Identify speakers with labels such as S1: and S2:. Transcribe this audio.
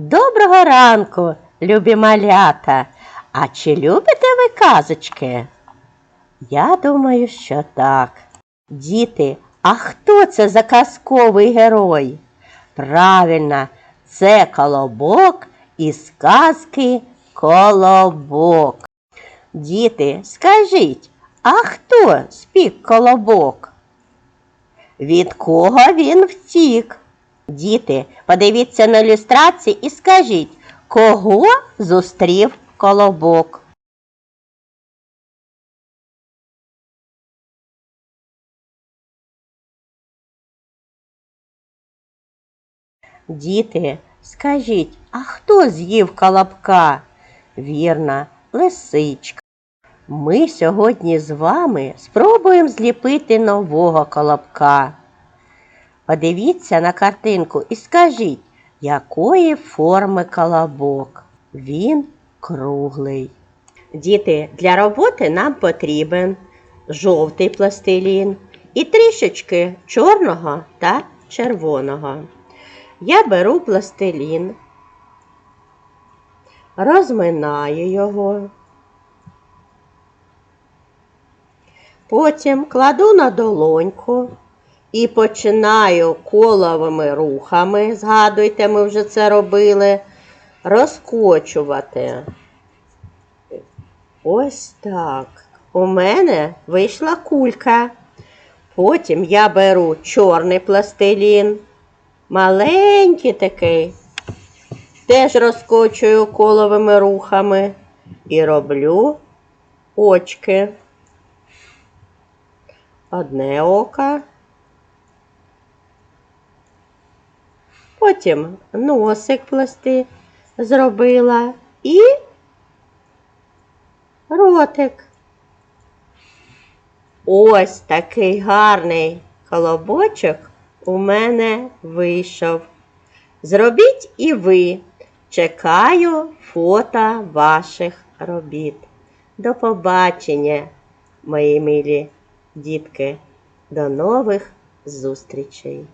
S1: Доброго ранку, любі малята. А чи любите ви казочки? Я думаю, що так. Діти, а хто це за казковий герой? Правильно, це колобок із казки Колобок. Діти, скажіть, а хто спік колобок? Від кого він втік? Діти, подивіться на ілюстрації і скажіть, кого зустрів колобок? Діти, скажіть, а хто з'їв колобка? Вірно, лисичка. Ми сьогодні з вами спробуємо зліпити нового колобка. Подивіться на картинку і скажіть, якої форми колобок? Він круглий. Діти, для роботи нам потрібен жовтий пластилін і трішечки чорного та червоного. Я беру пластилін, розминаю його. Потім кладу на долоньку і починаю коловими рухами, згадуйте, ми вже це робили, розкочувати. Ось так. У мене вийшла кулька. Потім я беру чорний пластилін, маленький такий, теж розкочую коловими рухами і роблю очки. Одне око. Потім носик пласти зробила і ротик. Ось такий гарний колобочок у мене вийшов. Зробіть і ви. Чекаю фото ваших робіт. До побачення, мої милі дітки. До нових зустрічей!